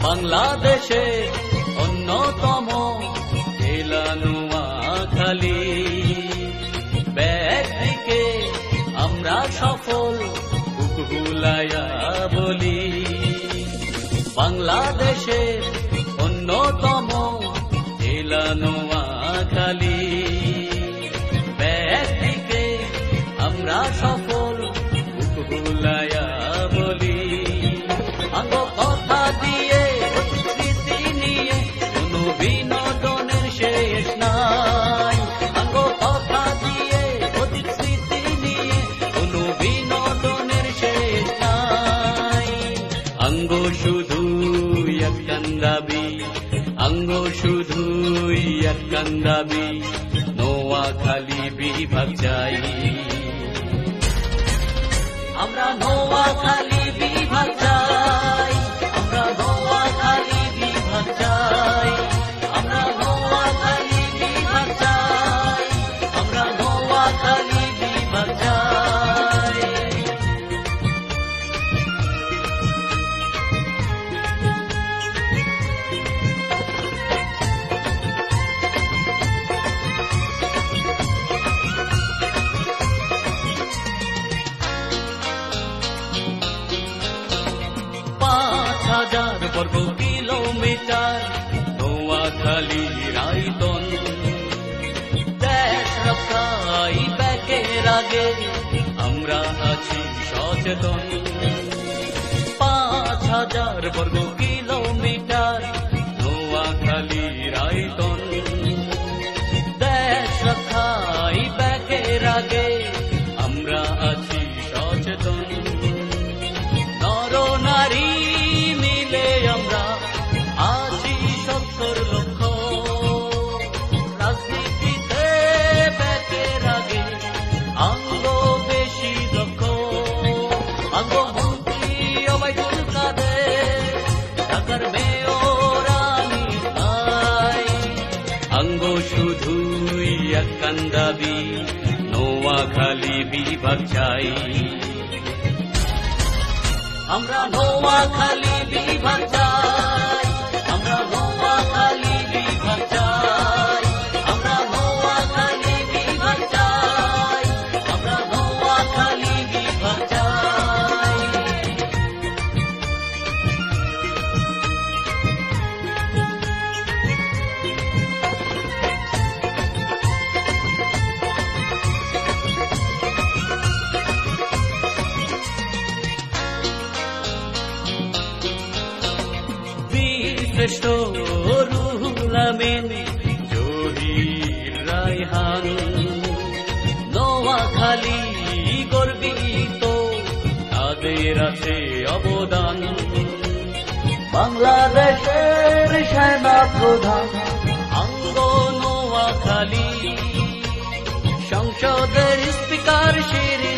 বাংলাদেশে অন্যতম জেলা নোয়াখালী আমরা সফল বুকুলায়া বলি বাংলাদেশের অন্যতম জেলা একখান অঙ্গ শুধুই এক কান্দাবি নোয়া খালি বিভাগ চাই। বর্গ কিলোমিটার, নোয়াখালী রায়তন। দেশ রক্ষাই ব্যাকের আগে, আমরা আছি সচেতন। পাঁচ হাজার বর্গ কিলোমিটার, নোয়াখালী রায়তন। শুধুই একখান দাবি নোয়াখালী বিভাগ চাই আমরা নোয়াখালী বিভাগ শ্রেষ্ঠ গর্বিত তাদের আছে অবদান। বাংলাদেশের সেনা প্রধান নোয়াখালী। সংসদের স্পিকার শিরি